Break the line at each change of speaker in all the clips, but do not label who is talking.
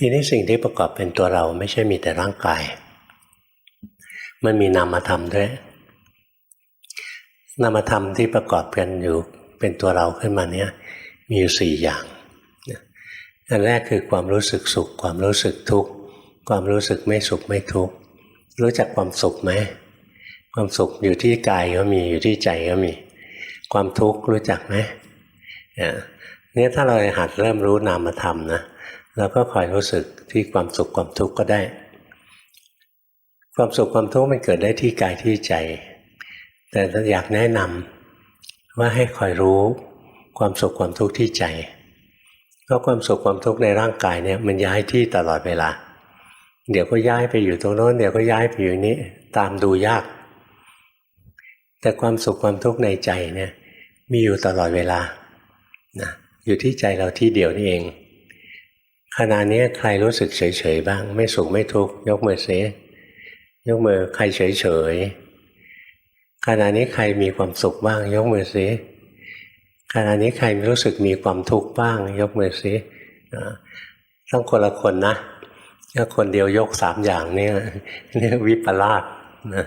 ทีนี้สิ่งที่ประกอบเป็นตัวเราไม่ใช่มีแต่ร่างกาย มันมีนามธรรมด้วย นามธรรมที่ประกอบกันอยู่เป็นตัวเราขึ้นมาเนี่ยมีอยู่สี่อย่างอันแรกคือความรู้สึกสุข ความรู้สึกทุกข์ความรู้สึกไม่สุขไม่ทุกข์รู้จักความสุขไหมความสุขอยู่ที่กายก็มีอยู่ที่ใจก็มี ความทุกข์รู้จักไหมเนี่ยถ้าเราหัดเริ่มรู้นามธรรมนะ เราก็คอยรู้สึกที่ความสุขความทุกข์ก็ได้ ความสุขความทุกข์มันเกิดได้ที่กายที่ใจ แต่อยากแนะนำว่าให้คอยรู้ความสุขความทุกข์ที่ใจเพราะความสุขความทุกข์ในร่างกายเนี่ยมันย้ายที่ตลอดเวลา เดี๋ยวก็ย้ายไปอยู่ตรงโน้นเดี๋ยวก็ย้ายไปอยู่นี้ตามดูยาก แต่ความสุขความทุกข์ในใจเนี่ยมีอยู่ตลอดเวลานะอยู่ที่ใจเราที่เดียวนี่เอง ขณะนี้ใครรู้สึกเฉยๆบ้าง ไม่สุขไม่ทุกข์ยกมือเสยกมือใครเฉยๆขณะนี้ใครมีความสุขบ้าง ยกมือสิขณะนี้ใครรู้สึกมีความทุกข์บ้าง ยกมือสิต้องคนละคนนะถ้าคนเดียวยกสามอย่างนี่นี่วิปลาสนะ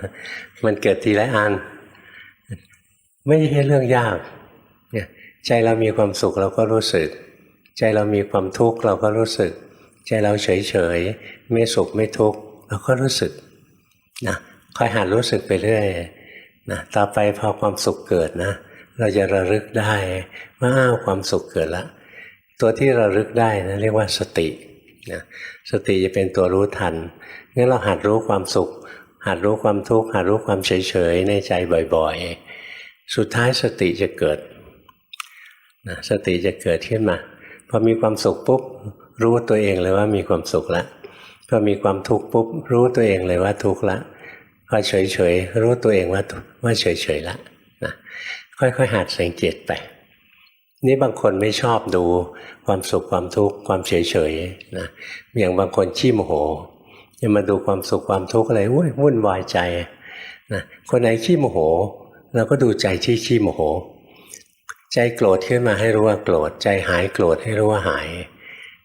มันเกิดทีละอัน ไม่ใช่เรื่องยาก ใจเรามีความสุขเราก็รู้สึก ใจเรามีความทุกข์เราก็รู้สึก ใจเราเฉยเฉยไม่สุขไม่ทุกข์เราก็รู้สึกนะคอยหัดรู้สึกไปเรื่อยนะต่อไปพอความสุขเกิดนะ เราจะระลึกได้ว่าอ้าวความสุขเกิดแล้วตัวที่ระลึกได้นะเรียกว่าสตินะสติจะเป็นตัวรู้ทันงั้นเราหัดรู้ความสุข หัดรู้ความทุกข์หัดรู้ความเฉยเฉยในใจบ่อยๆ สุดท้ายสติจะเกิดนะสติจะเกิดขึ้นมา พอมีความสุขปุ๊บรู้ตัวเองเลยว่ามีความสุขแล้วพอมีความทุกข์ปุ๊บรู้ตัวเองเลยว่าทุกข์ละพอเฉยเฉยรู้ตัวเองว่าว่าเฉยเฉยละนะค่อยๆหัดสังเกตไปนี่บางคนไม่ชอบดูความสุขความทุกข์ความเฉยเฉยนะอย่างบางคนขี้โมโหจะมาดูความสุขความทุกข์อะไรอุ้ยวุ่นวายใจนะคนไหนขี้โมโหเราก็ดูใจที่ขี้โมโห ใจโกรธขึ้นมาให้รู้ว่าโกรธ ใจหายโกรธให้รู้ว่าหาย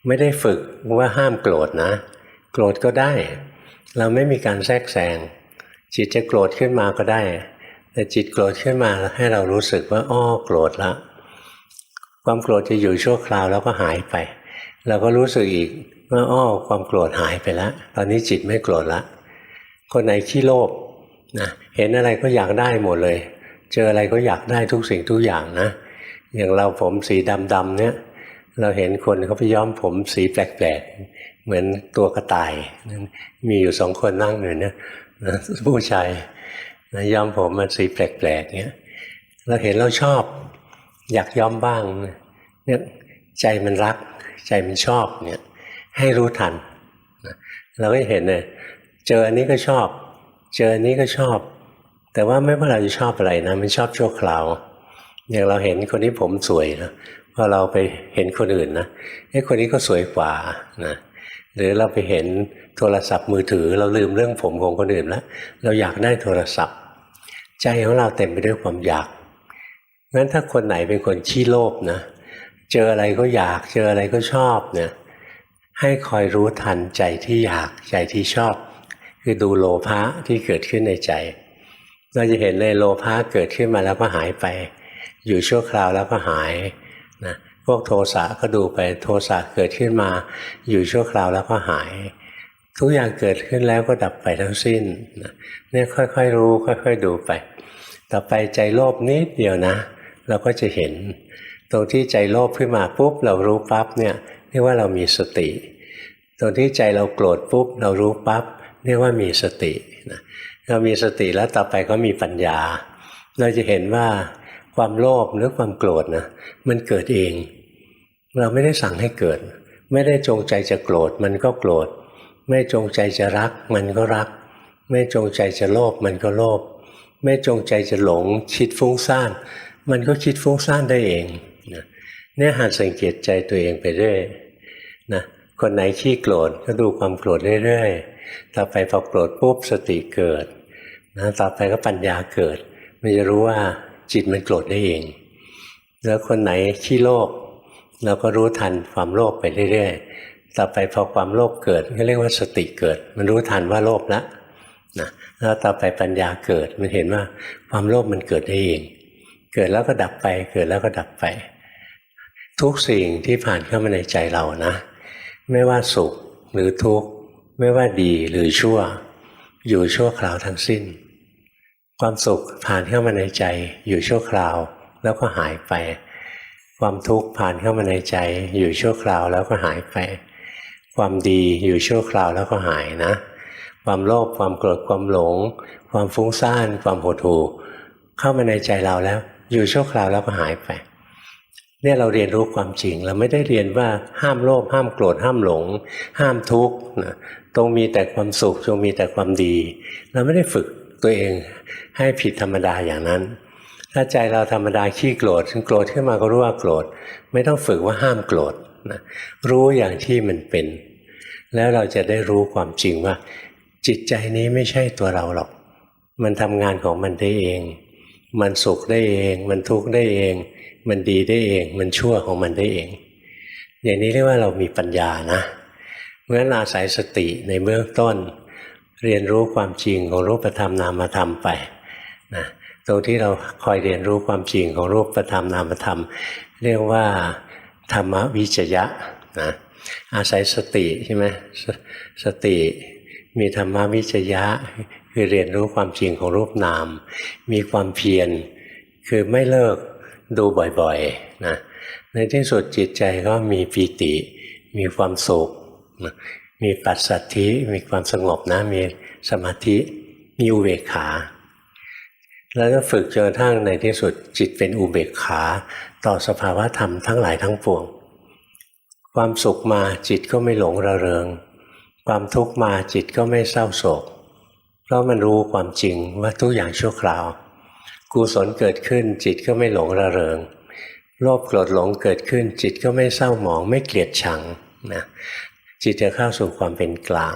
ไม่ได้ฝึกว่าห้ามโกรธนะ โกรธก็ได้ เราไม่มีการแทรกแซงจิตจะโกรธขึ้นมาก็ได้ แต่จิตโกรธขึ้นมาให้เรารู้สึกว่าอ้อโกรธละ ความโกรธจะอยู่ชั่วคราวแล้วก็หายไป เราก็รู้สึกอีกว่าอ้อความโกรธหายไปแล้วตอนนี้จิตไม่โกรธละ คนไหนขี้โลภนะเห็นอะไรก็อยากได้หมดเลย เจออะไรก็อยากได้ทุกสิ่งทุกอย่างนะ อย่างเราผมสีดำๆเนี่ย เราเห็นคนเขาไปย้อมผมสีแปลกๆ เหมือนตัวกระต่าย มีอยู่สองคนนั่งอยู่เนี่ยผู้ชายย้อมผมมันสีแปลกๆเนี่ยเราเห็นเราชอบ อยากย้อมบ้างเนี่ยใจมันรัก ใจมันชอบเนี่ยให้รู้ทันเราก็เห็นเลยเจออันนี้ก็ชอบ เจออันนี้ก็ชอบ แต่ว่าไม่ว่าเราจะชอบอะไรนะมันชอบชั่วคราว อย่างเราเห็นคนนี้ผมสวยนะพอเราไปเห็นคนอื่นนะไอ้คนนี้ก็สวยกว่านะหรือเราไปเห็นโทรศัพท์มือถือ เราลืมเรื่องผมของคนอื่นแล้วเราอยากได้โทรศัพท์ ใจของเราเต็มไปด้วยความอยากงั้นถ้าคนไหนเป็นคนขี้โลภนะเจออะไรก็อยากเจออะไรก็ชอบเนี่ยให้คอยรู้ทันใจที่อยากใจที่ชอบ คือดูโลภะที่เกิดขึ้นในใจ เราจะเห็นเลยโลภะเกิดขึ้นมาแล้วก็หายไป อยู่ชั่วคราวแล้วก็หายนะพวกโทสะก็ดูไปโทสะเกิดขึ้นมา อยู่ชั่วคราวแล้วก็หาย ทุกอย่างเกิดขึ้นแล้วก็ดับไปทั้งสิ้นนะเนี่ยค่อยๆรู้ ค่อย ๆ ดูไป ต่อไปใจโลภนิดเดียวนะ เราก็จะเห็น ตรงที่ใจโลภขึ้นมาปุ๊บเรารู้ปั๊บเนี่ยเรียกว่าเรามีสติ ตรงที่ใจเราโกรธปุ๊บเรารู้ปั๊บเรียกว่ามีสตินะเรามีสติแล้วต่อไปก็มีปัญญา เราจะเห็นว่า ความโลภหรือความโกรธนะมันเกิดเอง เราไม่ได้สั่งให้เกิด ไม่ได้จงใจจะโกรธมันก็โกรธ ไม่จงใจจะรัก มันก็รัก ไม่จงใจจะโลภมันก็โลภไม่จงใจจะหลงคิดฟุ้งซ่าน มันก็คิดฟุ้งซ่านได้เองนะเนี่ยหัดสังเกตใจตัวเองไปเรื่อยนะคนไหนขี้โกรธก็ดูความโกรธเรื่อยๆต่อไปพอโกรธปุ๊บสติเกิดนะต่อไปก็ปัญญาเกิด มันจะรู้ว่า จิตมันโกรธได้เอง แล้วคนไหนขี้โลภเราก็รู้ทันความโลภไปเรื่อยๆ ต่อไปพอความโลภเกิดก็เรียกว่าสติเกิด มันรู้ทันว่าโลภแล้วนะแล้วต่อไปปัญญาเกิดมันเห็นว่าความโลภมันเกิดได้เอง เกิดแล้วก็ดับไปเกิดแล้วก็ดับไป ทุกสิ่งที่ผ่านเข้ามาในใจเรานะ ไม่ว่าสุขหรือทุกข์ไม่ว่าดีหรือชั่ว อยู่ชั่วคราวทั้งสิ้น ความสุขผ่านเข้ามาในใจอยู่ชั่วคราว แล้วก็หายไป ความทุกข์ผ่านเข้ามาในใจอยู่ชั่วคราวแล้วก็หายไป ความดีอยู่ชั่วคราวแล้วก็หายนะ ความโลภความโกรธความหลง ความฟุ้งซ่านความหดหู่เข้ามาในใจเราแล้ว อยู่ชั่วคราวแล้วก็หายไปเนี่ยเราเรียนรู้ความจริงเราไม่ได้เรียนว่าห้ามโลภห้ามโกรธห้ามหลง ห้ามทุกข์นะตรงมีแต่ความสุขจงมีแต่ความดี เราไม่ได้ฝึก ตัวเองให้ผิดธรรมดาอย่างนั้น ถ้าใจเราธรรมดาขี้โกรธโกรธขึ้นมาก็รู้ว่าโกรธ ไม่ต้องฝึกว่าห้ามโกรธนะรู้อย่างที่มันเป็น แล้วเราจะได้รู้ความจริงว่า จิตใจนี้ไม่ใช่ตัวเราหรอก มันทำงานของมันได้เอง มันสุขได้เอง มันทุกข์ได้เอง มันดีได้เอง มันชั่วของมันได้เอง อย่างนี้เรียกว่าเรามีปัญญานะเพราะฉะนั้นอาศัยสติในเบื้องต้น เรียนรู้ความจริงของรูปธรรมนามธรรมไปนะตรงที่เราคอยเรียนรู้ความจริงของรูปธรรมนามธรรม เรียกว่าธรรมวิจยะนะอาศัยสติใช่ไหมสสติมีธรรมวิจยะคือเรียนรู้ความจริงของรูปนาม มีความเพียรคือไม่เลิกดูบ่อยๆนะในที่สุดจิตใจก็มีปีติ มีความสุข มีปัสสัทธิมีความสงบนะ มีสมาธิมีอุเบกขา แล้วก็ฝึกจนกระทั่งในที่สุดจิตเป็นอุเบกขา ต่อสภาวะธรรมทั้งหลายทั้งปวง ความสุขมาจิตก็ไม่หลงระเริง ความทุกข์มาจิตก็ไม่เศร้าโศก เพราะมันรู้ความจริงว่าทุกอย่างชั่วคราวกุศลเกิดขึ้นจิตก็ไม่หลงระเริงโลภโกรธหลงเกิดขึ้นจิตก็ไม่เศร้าหมองไม่เกลียดชังนะ จิตจะเข้าสู่ความเป็นกลาง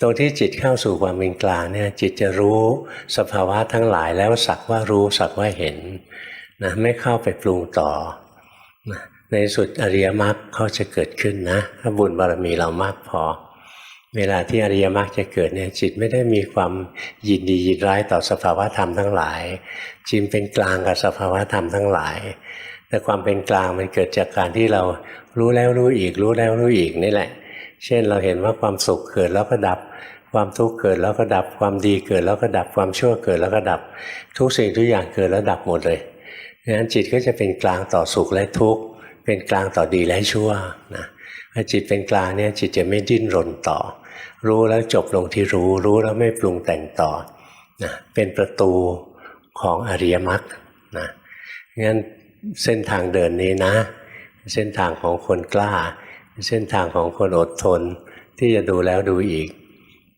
ตรงที่จิตเข้าสู่ความเป็นกลางเนี่ยจิตจะรู้สภาวะทั้งหลายแล้วสักว่ารู้สักว่าเห็นนะไม่เข้าไปปรุงต่อนะในสุดอริยมรรคเขาจะเกิดขึ้นนะถ้าบุญบารมีเรามากพอ เวลาที่อริยมรรคจะเกิดเนี่ยจิตไม่ได้มีความยินดียินร้ายต่อสภาวะธรรมทั้งหลาย จิตเป็นกลางกับสภาวะธรรมทั้งหลาย แต่ความเป็นกลางมันเกิดจากการที่เรารู้แล้วรู้อีก รู้แล้วรู้อีกนี่แหละ เช่นเราเห็นว่าความสุขเกิดแล้วก็ดับ ความทุกข์เกิดแล้วก็ดับ ความดีเกิดแล้วก็ดับ ความชั่วเกิดแล้วก็ดับ ทุกสิ่งทุกอย่างเกิดแล้วดับหมดเลยงั้นจิตก็จะเป็นกลางต่อสุขและทุกข์ เป็นกลางต่อดีและชั่วนะถ้าจิตเป็นกลางเนี่ยจิตจะไม่ดิ้นรนต่อ รู้แล้วจบลงที่รู้ รู้แล้วไม่ปรุงแต่งต่อนะเป็นประตูของอริยมรรคนะงั้นเส้นทางเดินนี้นะ เส้นทางของคนกล้า เส้นทางของคนอดทนที่จะดูแล้วดูอีก